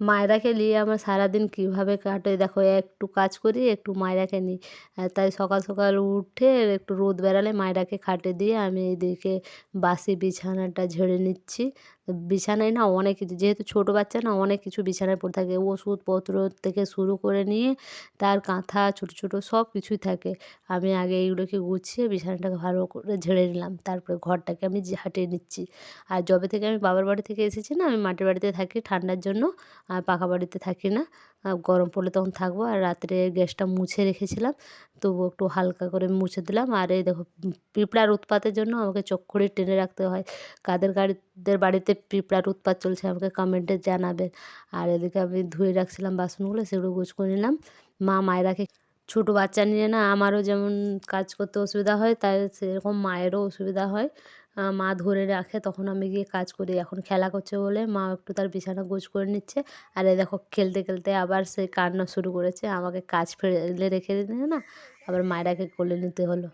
মায়রাকে নিয়ে আমার সারাদিন কীভাবে কাটে দেখো, একটু কাজ করি, একটু মায়রাকে নিই। তাই সকাল সকাল উঠে একটু রোদ বেড়ালে মায়রাকে খাটে দিয়ে আমি এদিকে বাসি বিছানাটা ঝেড়ে নিচ্ছি। বিছানায় না অনেক কিছু, যেহেতু ছোটো বাচ্চা না অনেক কিছু বিছানায় পড়ে থাকে। ওষুধপত্র থেকে শুরু করে নিয়ে তার কাঁথা, ছোটো ছোটো সব কিছুই থাকে। আমি আগে এইগুলোকে গুছিয়ে বিছানাটাকে ভালো করে ঝেড়ে নিলাম। তারপরে ঘরটাকে আমি হাটিয়ে নিচ্ছি। আর যবে থেকে আমি বাবার বাড়ি থেকে এসেছি না, আমি মাটির বাড়িতে থাকি ঠান্ডার জন্য, আর পাকা বাড়িতে থাকি না। গরম পড়লে তখন থাকব। আর রাত্রে গ্যাসটা মুছে রেখেছিলাম, তবু একটু হালকা করে মুছে দিলাম। আর এই দেখো, পিঁপড়ার উৎপাতের জন্য আমাকে চক্করে টেনে রাখতে হয়। কাদের গাড়িদের বাড়িতে পিঁপড়ার উৎপাত চলছে আমাকে কমেন্টে জানাবে আর এদিকে আমি ধুয়ে রাখছিলাম বাসনগুলো, সেগুলো গুছ করে নিলাম। মা মায়েরাকে, ছোটো বাচ্চা নিয়ে না আমারও যেমন কাজ করতে অসুবিধা হয়, তাই সেরকম মায়েরও অসুবিধা হয়। মা ধরে রাখে, তখন আমি গিয়ে কাজ করি। এখন খেলা করছে বলে মা একটু তার বিছানা গোছ করে নিচ্ছে। আর এই দেখো খেলতে খেলতে আবার সে কান্না শুরু করেছে। আমাকে কাজ ফেলে রেখে দিলে না, আবার মায়েরাকে কোলে নিতে হলো।